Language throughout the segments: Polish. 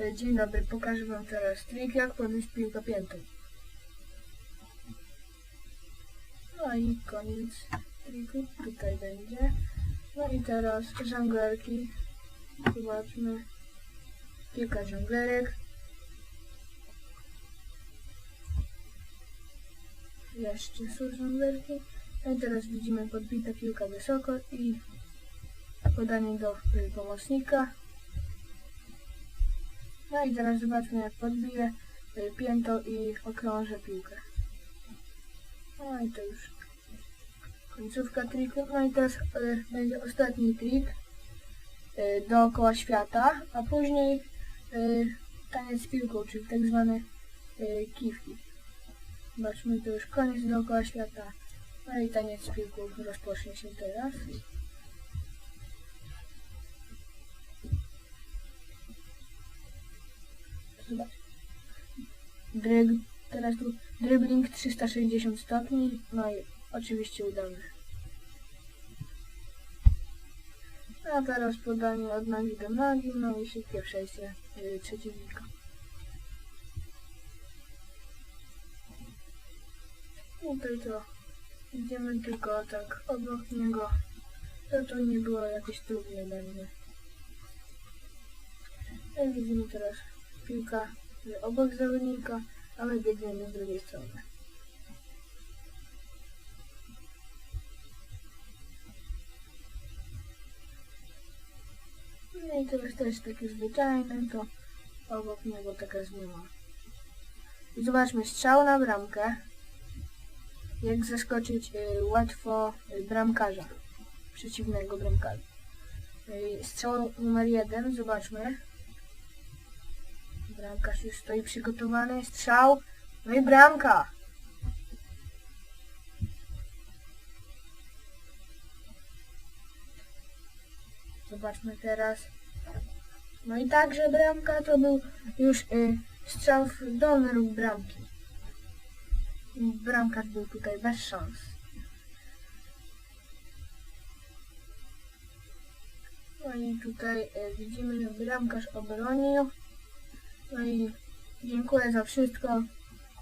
E, Dzień dobry, pokażę Wam teraz trik, jak podnieść piłkę piętą. No i koniec triku, tutaj będzie. No i teraz żonglerki. Zobaczmy. Kilka żonglerek. Jeszcze są żonglerki. No i teraz widzimy podbita piłka wysoko i podanie do y, pomocnika. No i teraz zobaczmy jak podbiję y, pięto i okrążę piłkę. No i to już końcówka triku. No i teraz y, będzie ostatni trik y, dookoła świata, a później taniec z piłką, czyli tak zwany kiwki. Zobaczmy, to już koniec dookoła świata. No i taniec z piłką rozpocznie się teraz. Zobacz. Dryg, teraz tu dribbling 360 stopni, no i oczywiście udany. A teraz podanie od nogi do nogi, no i szybkie przejście yy, przeciwnika. No to to. Idziemy tylko tak obok niego. To to nie było jakieś trudne dla mnie. Widzimy teraz piłka y, obok zawodnika, a my biegniemy z drugiej strony. No i teraz też takie to obok niego taka zmiana. I zobaczmy, strzał na bramkę. Jak zaskoczyć y, łatwo y, bramkarza, przeciwnego bramkarza. Y, strzał numer jeden, zobaczmy. Bramkarz już stoi przygotowany. Strzał. No i bramka. Zobaczmy teraz. No i także bramka to był już y, strzał w dolny róg bramki. Bramkarz był tutaj bez szans. No i tutaj y, widzimy, że bramkarz obronił. No i dziękuję za wszystko.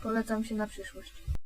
Polecam się na przyszłość.